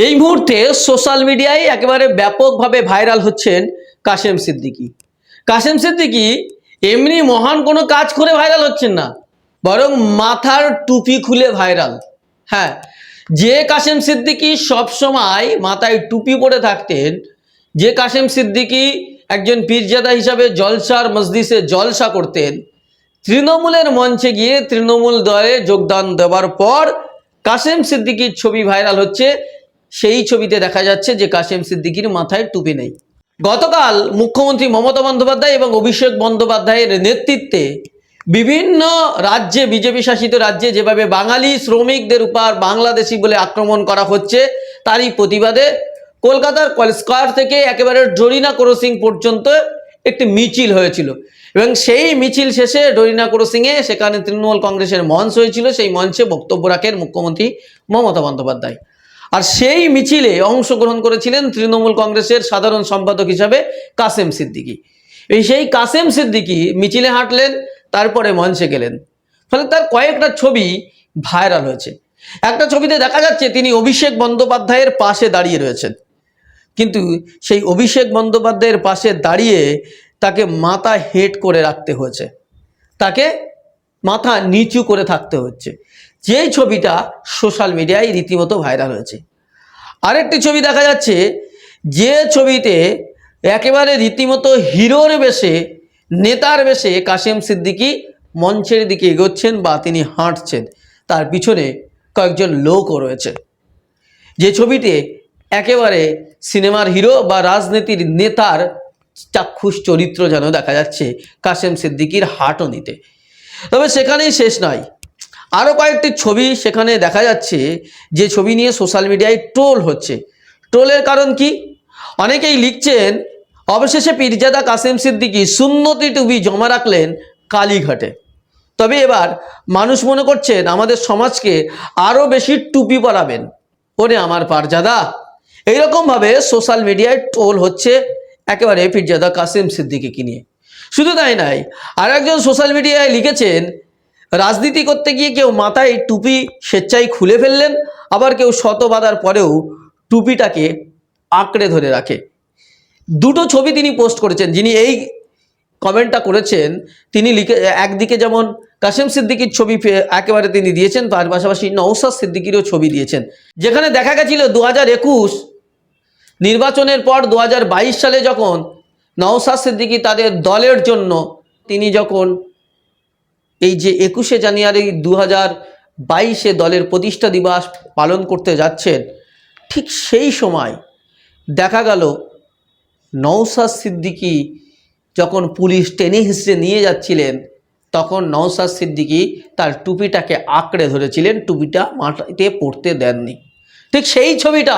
এই মুহূর্তে সোশ্যাল মিডিয়ায় একেবারে ব্যাপকভাবে ভাইরাল হচ্ছেন কাশেম সিদ্দিকী। কাশেম সিদ্দিকী এমনি মহান কোনো কাজ করে ভাইরাল হচ্ছেন না, বরং মাথার টুপি খুলে ভাইরাল। হ্যাঁ যে কাশেম সিদ্দিকী সবসময় মাথায় টুপি পরে থাকতেন, যে কাশেম সিদ্দিকী একজন পীরজাদা হিসাবে জলসার মসজিদে জলসা করতেন, তৃণমূলের মঞ্চে গিয়ে তৃণমূল দলে যোগদান দেওয়ার পর কাশেম সিদ্দিকির ছবি ভাইরাল হচ্ছে সেই ছবিতে দেখা যাচ্ছে যে কাশেম সিদ্দিকির মাথায় টুপি নেই। গতকাল মুখ্যমন্ত্রী মমতা বন্দ্যোপাধ্যায় এবং অভিষেক বন্দ্যোপাধ্যায়ের নেতৃত্বে বিভিন্ন রাজ্যে, বিজেপি শাসিত রাজ্যে যেভাবে বাঙালি শ্রমিকদের উপর বাংলাদেশি বলে আক্রমণ করা হচ্ছে, তারই প্রতিবাদে কলকাতার স্কোয়ার থেকে একেবারে ডরিনা ক্রসিং পর্যন্ত একটি মিছিল হয়েছিল। এবং সেই মিছিল শেষে ডরিনা ক্রসিংয়ে সেখানে তৃণমূল কংগ্রেসের মঞ্চ হয়েছিল। সেই মঞ্চে বক্তব্য রাখেন মুখ্যমন্ত্রী মমতা বন্দ্যোপাধ্যায়। আর সেই মিছিলে অংশগ্রহণ করেছিলেন তৃণমূল কংগ্রেসের সাধারণ সম্পাদক হিসাবে কাসেম সিদ্দিকী। এই সেই কাসেম সিদ্দিকি মিছিলে হাঁটলেন, তারপরে মঞ্চে গেলেন। ফলে তার কয়েকটা ছবি ভাইরাল হয়েছে। একটা ছবিতে দেখা যাচ্ছে তিনি অভিষেক বন্দ্যোপাধ্যায়ের পাশে দাঁড়িয়ে রয়েছেন। কিন্তু সেই অভিষেক বন্দ্যোপাধ্যায়ের পাশে দাঁড়িয়ে তাকে মাথা হেট করে রাখতে হয়েছে। তাকে মাথা নিচু করে থাকতে হচ্ছে। যেই ছবিটা সোশ্যাল মিডিয়ায় রীতিমতো ভাইরাল হয়েছে। আরেকটি ছবি দেখা যাচ্ছে, যে ছবিতে একেবারে রীতিমতো হিরোর বেশে, নেতার বেশে কাশেম সিদ্দিকি মঞ্চের দিকে এগোচ্ছেন বা তিনি হাঁটছেন, তার পিছনে কয়েকজন লোকও রয়েছে। যে ছবিতে একেবারে সিনেমার হিরো বা রাজনীতির নেতার চাক্ষুষ চরিত্র যেন দেখা যাচ্ছে কাশেম সিদ্দিকির হাটও নিতে তবে সেখানেই শেষ নয় আরও কয়েকটি ছবি সেখানে দেখা যাচ্ছে যে ছবি নিয়ে সোশ্যাল মিডিয়ায় ট্রোল হচ্ছে। ট্রোলের কারণ কি? অনেকেই লিখছেন, অবশেষে পীরজাদা কাসেম সিদ্দিকি সুন্নতি টুবি জমা রাখলেন কালীঘাটে। তবে এবার মানুষ মনে করছেন আমাদের সমাজকে আরও বেশি টুপি পরাবেন। ওরে আমার পারজাদা! এইরকমভাবে সোশ্যাল মিডিয়ায় ট্রোল হচ্ছে একেবারে পীরজাদা কাসেম সিদ্দিকিকে নিয়ে। শুধু তাই নাই আর একজন সোশ্যাল মিডিয়ায় লিখেছেন রাজনীতি করতে গিয়ে কেউ মাথায় টুপি, স্বেচ্ছায় খুলে ফেললেন, আবার কেউ শত বাধার পরেও টুপিটাকে আঁকড়ে ধরে রাখে। দুটো ছবি তিনি পোস্ট করেছেন, যিনি এই কমেন্টটা করেছেন, তিনি লিখে, একদিকে যেমন কাশেম সিদ্দিকির ছবি একেবারে তিনি দিয়েছেন, তার পাশাপাশি নৌসাদ সিদ্দিকিরও ছবি দিয়েছেন। যেখানে দেখা গেছিল দু হাজার একুশ নির্বাচনের পর দু হাজার বাইশ সালে যখন নওসাদ সিদ্দিকী তাদের দলের জন্য তিনি যখন এই যে একুশে জানুয়ারি দু বাইশে দলের প্রতিষ্ঠা দিবস পালন করতে যাচ্ছেন, ঠিক সেই সময় দেখা গেল নওসাদ সিদ্দিকী যখন পুলিশ টেনে হিসড়ে নিয়ে যাচ্ছিলেন, তখন নওসাদ সিদ্দিকী তার টুপিটাকে আঁকড়ে ধরেছিলেন, টুপিটা মাটিতে পড়তে দেননি। ঠিক সেই ছবিটা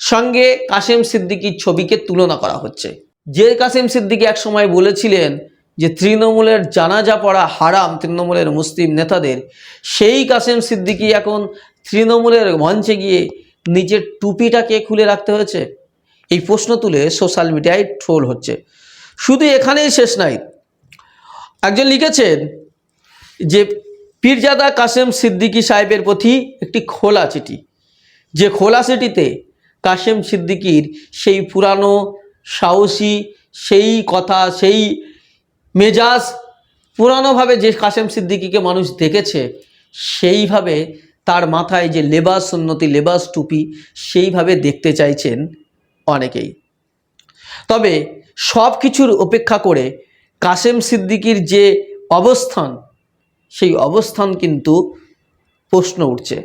সঙ্গে কাসেম সিদ্দিকির ছবিকে তুলনা করা হচ্ছে। যে কাসেম সিদ্দিকি এক সময় বলেছিলেন যে তৃণমূলের জানাজা পড়া হারাম তৃণমূলের মুসলিম নেতাদের, সেই কাসেম সিদ্দিকি এখন তৃণমূলের মঞ্চে গিয়ে নিজের টুপিটাকে খুলে রাখতে হয়েছে? এই প্রশ্ন তুলে সোশ্যাল মিডিয়ায় ট্রোল হচ্ছে। শুধু এখানেই শেষ নাই। একজন লিখেছেন যে পীরজাদা কাসেম সিদ্দিকী সাহেবের প্রতি একটি খোলা চিঠি। যে খোলা চিঠিতে কাশেম সিদ্দিকীর সেই পুরানো সাহসী, সেই কথা, সেই মেজাজ পুরানোভাবে যে কাশেম সিদ্দিকীকে মানুষ দেখেছে, সেইভাবে তার মাথায় যে লেবাস উন্নতি লেবাস টুপি, সেইভাবে দেখতে চাইছেন অনেকেই। তবে সব কিছুর উপেক্ষা করে কাশেম সিদ্দিকির যে অবস্থান, সেই অবস্থান কিন্তু প্রশ্ন উঠছে।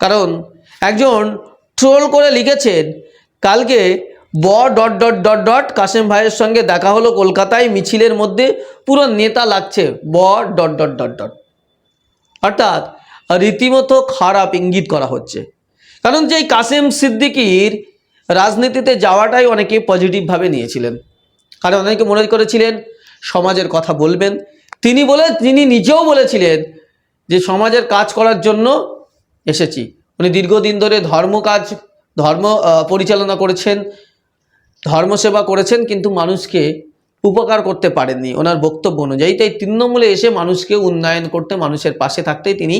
কারণ একজন ট্রোল করে লিখেছেন, কালকে ব dot dot dot dot Kashem ভাইয়ের সঙ্গে দেখা হলো কলকাতায়, মিছিলের মধ্যে পুরো নেতা লাগছে। ব ডট ডট ডট ডট। অর্থাৎ রীতিমতো খারাপ ইঙ্গিত করা হচ্ছে। কারণ যেই কাসেম সিদ্দিকীর রাজনীতিতে যাওয়াটাই অনেকে পজিটিভভাবে নিয়েছিলেন। কারণ অনেকে মনে করেছিলেন, সমাজের কথা বলবেন। তিনি বলে, তিনি নিজেও বলেছিলেন যে, সমাজের কাজ করার জন্য এসেছি। উনি দীর্ঘদিন ধরে ধর্ম কাজ ধর্ম পরিচালনা করেছেন। ধর্মসেবা করেছেন, কিন্তু মানুষকে উপকার করতে পারেননি ওনার বক্তব্য অনুযায়ী। তাই তৃণমূলে এসে মানুষকে উন্নয়ন করতে, মানুষের পাশে থাকতেই তিনি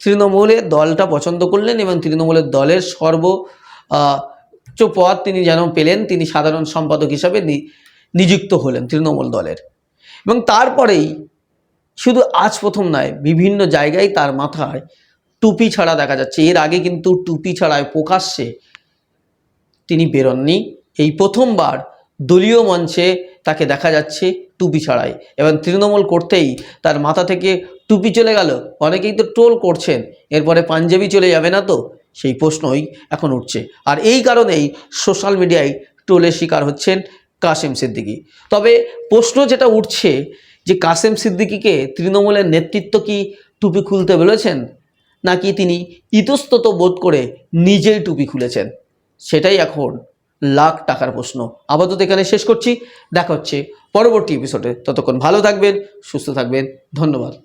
তৃণমূলের দলটা পছন্দ করলেন এবং তৃণমূলের দলের সর্ব পদ তিনি যেন পেলেন, তিনি সাধারণ সম্পাদক হিসাবে নিযুক্ত হলেন তৃণমূল দলের। এবং তারপরেই শুধু আজ প্রথম নয়, বিভিন্ন জায়গায় তার মাথায় টুপি ছাড়া দেখা যাচ্ছে। এর আগে কিন্তু টুপি ছাড়ায় প্রকাশ্যে তিনি বেরোননি। এই প্রথমবার দলীয় মঞ্চে তাকে দেখা যাচ্ছে টুপি ছাড়াই। এবং তৃণমূল করতেই তার মাথা থেকে টুপি চলে গেল। অনেকেই তো ট্রোল করছেন। এরপরে পাঞ্জাবি চলে যাবে না তো? সেই প্রশ্নই এখন উঠছে। আর এই কারণেই সোশ্যাল মিডিয়ায় ট্রোলের শিকার হচ্ছেন কাসেম সিদ্দিকি। তবে প্রশ্ন যেটা উঠছে যে কাসেম সিদ্দিকিকে তৃণমূলের নেতৃত্ব কি টুপি খুলতে বলেছেন? নাকি তিনি ইতস্তত বোধ করে নিজেই টুপি খুলেছেন? সেটাই এখন লাখ টাকার প্রশ্ন। আপাতত এখানে শেষ করছি। দেখা হচ্ছে পরবর্তী এপিসোডে ততক্ষণ ভালো থাকবেন, সুস্থ থাকবেন। ধন্যবাদ।